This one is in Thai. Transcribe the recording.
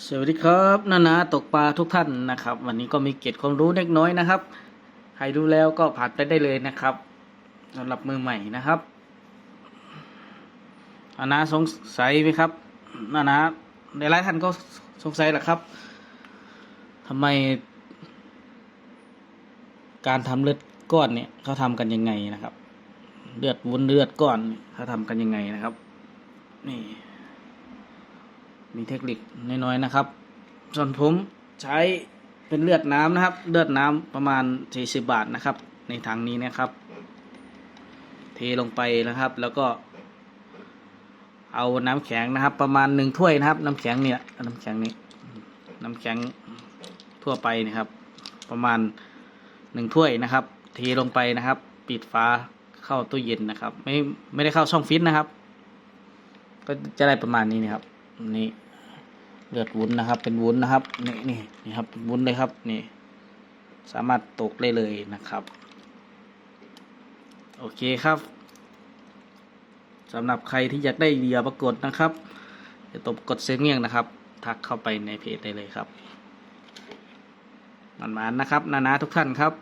สวัสดีครับนานาตกปลาทุกท่านนะครับ วันนี้ก็มีเกร็ดความรู้เล็กน้อยนะครับ ใครดูแล้วก็ผ่านไปได้เลยนะครับสำหรับมือใหม่นะครับนานาสงสัยไหมครับนานาในหลายท่านก็สงสัยแหละครับทำไม การทำเลือดก้อนเนี่ยเขาทำกันยังไงนะครับ เลือดวุ้นเลือดก้อนเนี่ยเขาทำกันยังไงนะครับ นี่ มีเทคนิคน้อยๆนะครับ ส่วนผมใช้เป็นเลือดน้ำนะครับ เลือดน้ำประมาณ 40 บาทนะครับ ในถังนี้นะครับ เทลงไปนะครับ แล้วก็ เอาน้ำแข็งนะครับ ประมาณหนึ่งถ้วยนะครับ น้ำแข็งเนี่ยน้ำแข็งนี้ น้ำแข็งทั่วไปนะครับ ประมาณหนึ่งถ้วยนะครับ เทลงไปนะครับ ปิดฝาเข้าตู้เย็นนะครับ ไม่ไม่ได้เข้าช่องฟิตนะครับ ก็จะได้ประมาณนี้นะครับ นี่เลือดวุ้นนะครับ เป็นวุ้นนะครับนี่นี่นี่ครับวุ้นเลยครับนี่ สามารถตกได้เลยนะครับ โอเคครับสำหรับใครที่อยากได้เหยื่อปรากฏนะครับจะตบกดเสียงเงียงนะครับ ทักเข้าไปในเพจได้เลยครับมันๆนะครับ นานาทุกท่านครับ